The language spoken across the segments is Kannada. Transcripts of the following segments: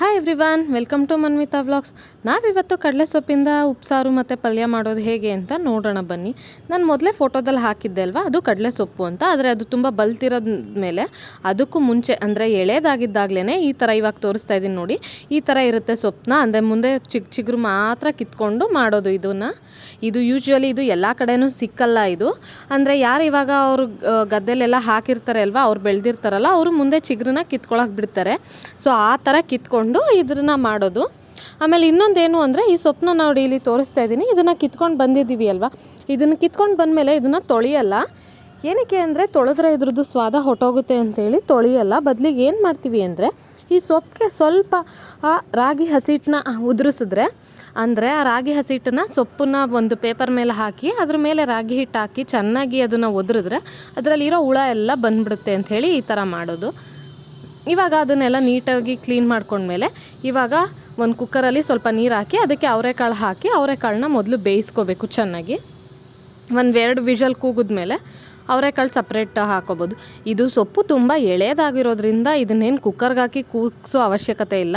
Hi everyone welcome to Manvitha vlogs ನಾವಿವತ್ತು ಕಡಲೆ ಸೊಪ್ಪಿಂದ ಉಪ್ಸಾರು ಮತ್ತು ಪಲ್ಯ ಮಾಡೋದು ಹೇಗೆ ಅಂತ ನೋಡೋಣ ಬನ್ನಿ. ನಾನು ಮೊದಲೇ ಫೋಟೋದಲ್ಲಿ ಹಾಕಿದ್ದೆ ಅಲ್ವಾ? ಅದು ಕಡಲೆ ಸೊಪ್ಪು ಅಂತ. ಆದರೆ ಅದು ತುಂಬ ಬಲ್ತಿರೋದ ಮೇಲೆ ಅದಕ್ಕೂ ಮುಂಚೆ, ಅಂದರೆ ಎಳೆದಾಗಿದ್ದಾಗಲೇ ಈ ಥರ ಇವಾಗ ತೋರಿಸ್ತಾ ಇದ್ದೀನಿ ನೋಡಿ. ಈ ಥರ ಇರುತ್ತೆ ಸೊಪ್ಪನ್ನ ಅಂದರೆ ಮುಂದೆ ಚಿಕ್ಕ ಚಿಗುರು ಮಾತ್ರ ಕಿತ್ಕೊಂಡು ಮಾಡೋದು ಇದನ್ನು. ಇದು ಯೂಶ್ವಲಿ ಇದು ಎಲ್ಲ ಕಡೆನೂ ಸಿಕ್ಕಲ್ಲ ಇದು. ಅಂದರೆ ಯಾರು ಇವಾಗ ಅವರು ಗದ್ದೆಲೆಲ್ಲ ಹಾಕಿರ್ತಾರೆ ಅಲ್ವಾ? ಅವ್ರು ಬೆಳೆದಿರ್ತಾರಲ್ಲ, ಅವರು ಮುಂದೆ ಚಿಗುರನ್ನ ಕಿತ್ಕೊಳಕ್ಕೆ ಬಿಡ್ತಾರೆ. ಸೊ ಆ ಥರ ಕಿತ್ಕೊಂಡು ಇದನ್ನ ಮಾಡೋದು. ಆಮೇಲೆ ಇನ್ನೊಂದೇನು ಅಂದರೆ ಈ ಸೊಪ್ಪನ್ನ ನಾವು ಡೈಲಿ ತೋರಿಸ್ತಾ ಇದ್ದೀನಿ. ಇದನ್ನು ಕಿತ್ಕೊಂಡು ಬಂದಿದ್ದೀವಿ ಅಲ್ವಾ? ಇದನ್ನು ಕಿತ್ಕೊಂಡು ಬಂದಮೇಲೆ ಇದನ್ನು ತೊಳೆಯಲ್ಲ. ಏನಕ್ಕೆ ಅಂದರೆ ತೊಳೆದ್ರೆ ಇದ್ರದ್ದು ಸ್ವಾದ ಹೊಟ್ಟೋಗುತ್ತೆ ಅಂತೇಳಿ ತೊಳೆಯಲ್ಲ. ಬದಲಿಗೆ ಏನು ಮಾಡ್ತೀವಿ ಅಂದರೆ ಈ ಸೊಪ್ಪಿಗೆ ಸ್ವಲ್ಪ ಆ ರಾಗಿ ಹಸಿಟ್ಟನ್ನ ಉದುರಿಸಿದ್ರೆ, ಅಂದರೆ ಆ ರಾಗಿ ಹಸಿಟ್ಟನ್ನ ಸೊಪ್ಪನ್ನ ಒಂದು ಪೇಪರ್ ಮೇಲೆ ಹಾಕಿ, ಅದ್ರ ಮೇಲೆ ರಾಗಿ ಹಿಟ್ಟು ಹಾಕಿ ಚೆನ್ನಾಗಿ ಅದನ್ನು ಒದರಿದ್ರೆ ಅದರಲ್ಲಿರೋ ಹುಳ ಎಲ್ಲ ಬಂದ್ಬಿಡುತ್ತೆ ಅಂಥೇಳಿ ಈ ಥರ ಮಾಡೋದು. ಇವಾಗ ಅದನ್ನೆಲ್ಲ ನೀಟಾಗಿ ಕ್ಲೀನ್ ಮಾಡ್ಕೊಂಡ್ಮೇಲೆ ಇವಾಗ ಒಂದು ಕುಕ್ಕರಲ್ಲಿ ಸ್ವಲ್ಪ ನೀರು ಹಾಕಿ ಅದಕ್ಕೆ ಅವರೆಕಾಳು ಹಾಕಿ ಅವರೆಕಾಳನ್ನ ಮೊದಲು ಬೇಯಿಸ್ಕೋಬೇಕು ಚೆನ್ನಾಗಿ. ಒಂದು ಎರಡು ವಿಷಲ್ ಕೂಗಿದ್ಮೇಲೆ ಅವರೆಕಾಳು ಸಪ್ರೇಟ್ ಹಾಕೋಬೋದು. ಇದು ಸೊಪ್ಪು ತುಂಬ ಎಳೆದಾಗಿರೋದ್ರಿಂದ ಇದನ್ನೇನು ಕುಕ್ಕರ್ಗೆ ಹಾಕಿ ಕೂಗ್ಸೋ ಅವಶ್ಯಕತೆ ಇಲ್ಲ.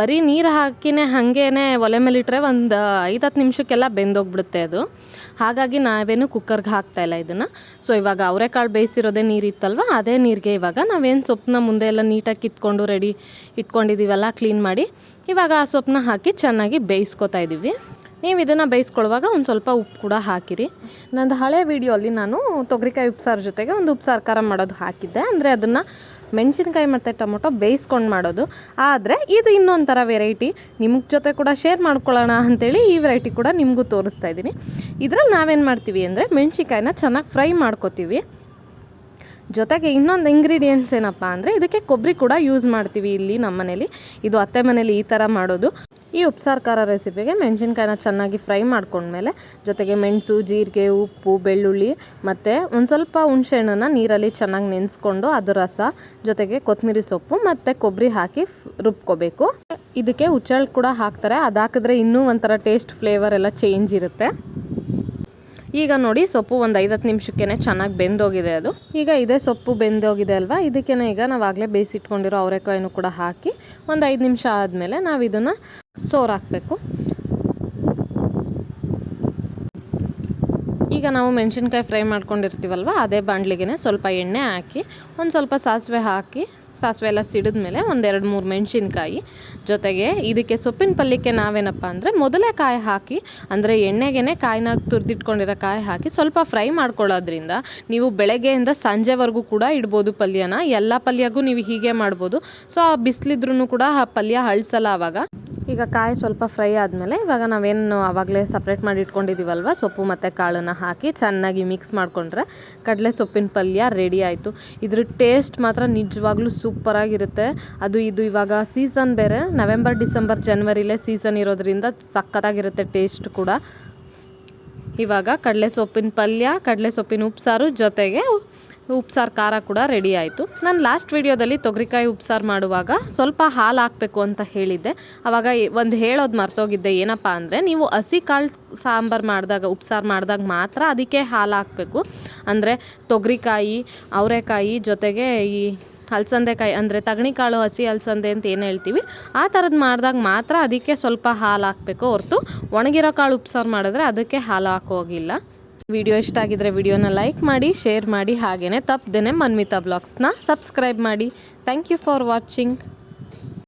ಬರೀ ನೀರು ಹಾಕಿನೇ ಹಾಗೇನೆ ಒಲೆ ಮೇಲೆ ಇಟ್ಟರೆ ಒಂದು ಐದು ಹತ್ತು ನಿಮಿಷಕ್ಕೆಲ್ಲ ಬೆಂದೋಗ್ಬಿಡುತ್ತೆ ಅದು. ಹಾಗಾಗಿ ನಾವೇನು ಕುಕ್ಕರ್ಗೆ ಹಾಕ್ತಾಯಿಲ್ಲ ಇದನ್ನು. ಸೊ ಇವಾಗ ಅವರೆಕಾಳು ಬೇಯಿಸಿರೋದೇ ನೀರು ಇತ್ತಲ್ವ? ಅದೇ ನೀರಿಗೆ ಇವಾಗ ನಾವೇನು ಸೊಪ್ಪನ್ನ ಮುಂದೆ ಎಲ್ಲ ನೀಟಾಗಿ ಕಿತ್ಕೊಂಡು ರೆಡಿ ಇಟ್ಕೊಂಡಿದ್ದೀವಲ್ಲ ಕ್ಲೀನ್ ಮಾಡಿ, ಇವಾಗ ಆ ಸೊಪ್ಪನ್ನ ಹಾಕಿ ಚೆನ್ನಾಗಿ ಬೇಯಿಸ್ಕೊತಾ ಇದ್ದೀವಿ ನೀವು ಇದನ್ನು ಬೇಯಿಸ್ಕೊಳ್ಳುವಾಗ ಒಂದು ಸ್ವಲ್ಪ ಉಪ್ಪು ಕೂಡ ಹಾಕಿರಿ. ನಂದು ಹಳೆ ವೀಡಿಯೋಲ್ಲಿ ನಾನು ತೊಗರಿಕಾಯಿ ಉಪ್ಸಾರು ಜೊತೆಗೆ ಒಂದು ಉಪ್ಸಾರು ಖಾರ ಮಾಡೋದು ಹಾಕಿದ್ದೆ. ಅಂದರೆ ಅದನ್ನು ಮೆಣಸಿನ್ಕಾಯಿ ಮತ್ತು ಟೊಮೊಟೊ ಬೇಯಿಸ್ಕೊಂಡು ಮಾಡೋದು. ಆದರೆ ಇದು ಇನ್ನೊಂದು ಥರ ವೆರೈಟಿ ನಿಮ್ಮ ಜೊತೆ ಕೂಡ ಶೇರ್ ಮಾಡ್ಕೊಳ್ಳೋಣ ಅಂಥೇಳಿ ಈ ವೆರೈಟಿ ಕೂಡ ನಿಮಗೂ ತೋರಿಸ್ತಾ ಇದ್ದೀನಿ. ಇದ್ರಲ್ಲಿ ನಾವೇನು ಮಾಡ್ತೀವಿ ಅಂದರೆ ಮೆಣಸಿನ್ಕಾಯಿನ ಚೆನ್ನಾಗಿ ಫ್ರೈ ಮಾಡ್ಕೋತೀವಿ. ಜೊತೆಗೆ ಇನ್ನೊಂದು ಇಂಗ್ರೀಡಿಯೆಂಟ್ಸ್ ಏನಪ್ಪ ಅಂದರೆ ಇದಕ್ಕೆ ಕೊಬ್ಬರಿ ಕೂಡ ಯೂಸ್ ಮಾಡ್ತೀವಿ ಇಲ್ಲಿ ನಮ್ಮ ಮನೇಲಿ. ಇದು ಅತ್ತೆ ಮನೇಲಿ ಈ ಥರ ಮಾಡೋದು. ಈ ಉಪ್ಸಾರು ಖಾರ ರೆಸಿಪಿಗೆ ಮೆಣಸಿನ್ಕಾಯಿನ ಚೆನ್ನಾಗಿ ಫ್ರೈ ಮಾಡ್ಕೊಂಡ್ಮೇಲೆ ಜೊತೆಗೆ ಮೆಣಸು, ಜೀರಿಗೆ, ಉಪ್ಪು, ಬೆಳ್ಳುಳ್ಳಿ ಮತ್ತು ಒಂದು ಸ್ವಲ್ಪ ಹುಣಸೆಹಣ್ಣನ್ನು ನೀರಲ್ಲಿ ಚೆನ್ನಾಗಿ ನೆನೆಸ್ಕೊಂಡು ಅದು ರಸ, ಜೊತೆಗೆ ಕೊತ್ತಂಬರಿ ಸೊಪ್ಪು ಮತ್ತು ಕೊಬ್ಬರಿ ಹಾಕಿ ರುಬ್ಕೋಬೇಕು. ಇದಕ್ಕೆ ಹುಚ್ಚಳು ಕೂಡ ಹಾಕ್ತಾರೆ. ಅದು ಹಾಕಿದ್ರೆ ಇನ್ನೂ ಒಂಥರ ಟೇಸ್ಟ್ ಫ್ಲೇವರ್ ಎಲ್ಲ ಚೇಂಜ್ ಇರುತ್ತೆ. ಈಗ ನೋಡಿ ಸೊಪ್ಪು ಒಂದು ಐದತ್ತು ನಿಮಿಷಕ್ಕೆ ಚೆನ್ನಾಗಿ ಬೆಂದೋಗಿದೆ ಅದು. ಈಗ ಇದೇ ಸೊಪ್ಪು ಬೆಂದೋಗಿದೆ ಅಲ್ವಾ? ಇದಕ್ಕೆ ಈಗ ನಾವು ಆಗಲೇ ಬೇಯಿಸಿಟ್ಕೊಂಡಿರೋ ಅವರೆಕಾಯಿನೂ ಕೂಡ ಹಾಕಿ ಒಂದು ಐದು ನಿಮಿಷ ಆದಮೇಲೆ ನಾವು ಇದನ್ನು ಸೋರ್ ಹಾಕಬೇಕು ಈಗ ನಾವು ಮೆಣಸಿನ್ಕಾಯಿ ಫ್ರೈ ಮಾಡ್ಕೊಂಡಿರ್ತೀವಲ್ವ, ಅದೇ ಬಾಣಲಿಗೆ ಸ್ವಲ್ಪ ಎಣ್ಣೆ ಹಾಕಿ ಒಂದು ಸ್ವಲ್ಪ ಸಾಸಿವೆ ಹಾಕಿ ಸಾಸಿವೆ ಎಲ್ಲ ಸಿಡಿದ್ಮೇಲೆ ಒಂದೆರಡು ಮೂರು ಮೆಣಸಿನ್ಕಾಯಿ. ಜೊತೆಗೆ ಇದಕ್ಕೆ ಸೊಪ್ಪಿನ ಪಲ್ಯಕ್ಕೆ ನಾವೇನಪ್ಪ ಅಂದರೆ ಮೊದಲೇ ಕಾಯಿ ಹಾಕಿ, ಅಂದರೆ ಎಣ್ಣೆಗೇ ಕಾಯಿನ ತುರಿದಿಟ್ಕೊಂಡಿರೋ ಕಾಯಿ ಹಾಕಿ ಸ್ವಲ್ಪ ಫ್ರೈ ಮಾಡ್ಕೊಳ್ಳೋದ್ರಿಂದ ನೀವು ಬೆಳಗ್ಗೆಯಿಂದ ಸಂಜೆವರೆಗೂ ಕೂಡ ಇಡ್ಬೋದು ಪಲ್ಯನ. ಎಲ್ಲ ಪಲ್ಯಗೂ ನೀವು ಹೀಗೆ ಮಾಡ್ಬೋದು. ಸೊ ಆ ಬಿಸಿಲಿದ್ರೂ ಕೂಡ ಆ ಪಲ್ಯ ಅಳಿಸಲ್ಲ ಆವಾಗ. ಈಗ ಕಾಯಿ ಸ್ವಲ್ಪ ಫ್ರೈ ಆದಮೇಲೆ ಇವಾಗ ನಾವೇನು ಆವಾಗಲೇ ಸಪ್ರೇಟ್ ಮಾಡಿ ಇಟ್ಕೊಂಡಿದ್ದೀವಲ್ವ ಸೊಪ್ಪು ಮತ್ತು ಕಾಳನ್ನು ಹಾಕಿ ಚೆನ್ನಾಗಿ ಮಿಕ್ಸ್ ಮಾಡಿಕೊಂಡ್ರೆ ಕಡಲೆ ಸೊಪ್ಪಿನ ಪಲ್ಯ ರೆಡಿ ಆಯಿತು. ಇದ್ರ ಟೇಸ್ಟ್ ಮಾತ್ರ ನಿಜವಾಗ್ಲೂ ಸೂಪರಾಗಿರುತ್ತೆ ಅದು ಇದು ಇವಾಗ ಸೀಸನ್ ಬೇರೆ. ನವೆಂಬರ್ ಡಿಸೆಂಬರ್ ಜನ್ವರಿಲೇ ಸೀಸನ್ ಇರೋದ್ರಿಂದ ಸಖತ್ತಾಗಿರುತ್ತೆ ಟೇಸ್ಟ್ ಕೂಡ. ಇವಾಗ ಕಡಲೆ ಸೊಪ್ಪಿನ ಪಲ್ಯ, ಕಡಲೆ ಸೊಪ್ಪಿನ ಉಪ್ಸಾರು ಜೊತೆಗೆ ಉಪ್ಸಾರು ಖಾರ ಕೂಡ ರೆಡಿ ಆಯಿತು. ನಾನು ಲಾಸ್ಟ್ ವಿಡಿಯೋದಲ್ಲಿ ತೊಗರಿಕಾಯಿ ಉಪ್ಸಾರು ಮಾಡುವಾಗ ಸ್ವಲ್ಪ ಹಾಲು ಹಾಕಬೇಕು ಅಂತ ಹೇಳಿದ್ದೆ. ಆವಾಗ ಒಂದು ಹೇಳೋದು ಮರ್ತೋಗಿದ್ದೆ. ಏನಪ್ಪ ಅಂದರೆ ನೀವು ಹಸಿ ಕಾಳು ಸಾಂಬಾರು ಮಾಡಿದಾಗ, ಉಪ್ಸಾರು ಮಾಡಿದಾಗ ಮಾತ್ರ ಅದಕ್ಕೆ ಹಾಲು ಹಾಕಬೇಕು. ಅಂದರೆ ತೊಗರಿಕಾಯಿ, ಅವರೆಕಾಯಿ ಜೊತೆಗೆ ಈ ಅಲಸಂದೆಕಾಯಿ ಅಂದರೆ ತಗಣಿಕಾಳು ಹಸಿ ಅಲಸಂದೆ ಅಂತ ಏನು ಹೇಳ್ತೀವಿ, ಆ ಥರದ್ದು ಮಾಡಿದಾಗ ಮಾತ್ರ ಅದಕ್ಕೆ ಸ್ವಲ್ಪ ಹಾಲು ಹಾಕಬೇಕು. ಹೊರತು ಒಣಗಿರೋ ಕಾಳು ಉಪ್ಸಾರು ಮಾಡಿದ್ರೆ ಅದಕ್ಕೆ ಹಾಲು ಹಾಕೋಗಿಲ್ಲ. ವಿಡಿಯೋ ಇಷ್ಟ ಆಗಿದ್ರೆ ವಿಡಿಯೋನ ಲೈಕ್ ಮಾಡಿ, ಶೇರ್ ಮಾಡಿ ಹಾಗೆಯೇ ತಪ್ಪದೇನೆ ಮನ್ಮಿತಾ ಬ್ಲಾಗ್ಸ್ನ ಸಬ್ಸ್ಕ್ರೈಬ್ ಮಾಡಿ. Thank you for watching.